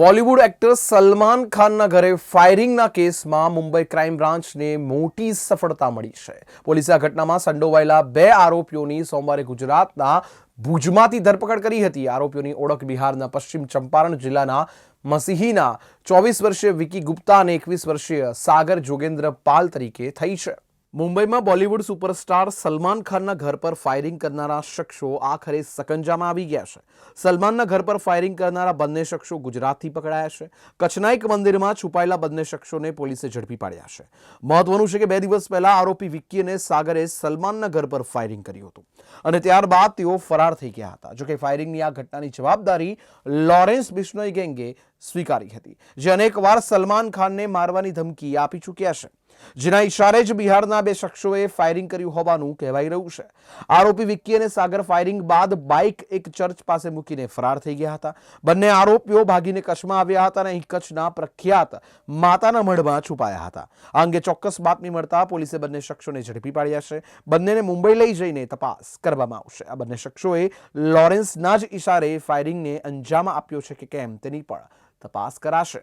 Bollywood actor Salman ખાનના ઘરે ફાયરિંગના કેસમાં મુંબઈ ક્રાઇમ બ્રાન્ચને મોટી સફળતા મળી છે. પોલીસે આ ઘટનામાં સંડોવાયેલા બે આરોપીઓની સોમવારે ગુજરાતના ભુજમાંથી ધરપકડ કરી હતી. આરોપીઓની ઓળખ બિહારના પશ્ચિમ ચંપારણ જિલ્લાના મસીહીના ચોવીસ વર્ષીય વિકી ગુપ્તા અને એકવીસ વર્ષીય સાગર જોગેન્દ્ર પાલ તરીકે થઈ છે. મુંબઈમાં બોલિવૂડ સુપરસ્ટાર સલમાન ખાનના ઘર પર ફાયરિંગ કરનારા શખ્સો આખરે સકંજામાં આવી ગયા છે. સલમાનના ઘર પર ફાયરિંગ કરનારા બંને શખ્સો ગુજરાતથી પકડાયા છે. કચ્છના એક મંદિરમાં છુપાયેલા બંને શખ્સોને પોલીસે ઝડપી પાડ્યા છે. મહત્વનું છે કે બે દિવસ પહેલા આરોપી વિક્કી અને સાગરે સલમાનના ઘર પર ફાયરિંગ કર્યું હતું. અને ત્યારબાદ તેઓ ફરાર થઈ ગયા હતા. જોકે ફાયરિંગની આ ઘટનાની જવાબદારી લોરેન્સ બિશ્નોઈ ગેંગે સ્વીકારી હતી. જે અનેકવાર સલમાન ખાનને મારવાની ધમકી આપી ચૂક્યા છે. જેના ઇશારે જ બિહારના બે શખ્સોએ ફાયરિંગ કર્યું હોવાનું કહેવાઈ રહ્યું છે. આરોપી વિક્કી અને સાગર ફાયરિંગ બાદ બાઇક એક ચર્ચ પાસે મૂકીને ફરાર થઈ ગયા હતા. બંને આરોપીઓ ભાગીને કચ્છમાં આવ્યા હતા અને અહીં કચ્છના પ્રખ્યાત માતાના મઢમાં છુપાયા હતા. આ અંગે ચોક્કસ બાતમી મળતા પોલીસે બંને શખ્સોને ઝડપી પાડ્યા છે. બંનેને મુંબઈ લઈ જઈને તપાસ કરવામાં આવશે. આ બંને શખ્સોએ લોરેન્સના જ ઇશારે ફાયરિંગને અંજામ આપ્યો છે કે કેમ તેની પણ તપાસ કરાશે.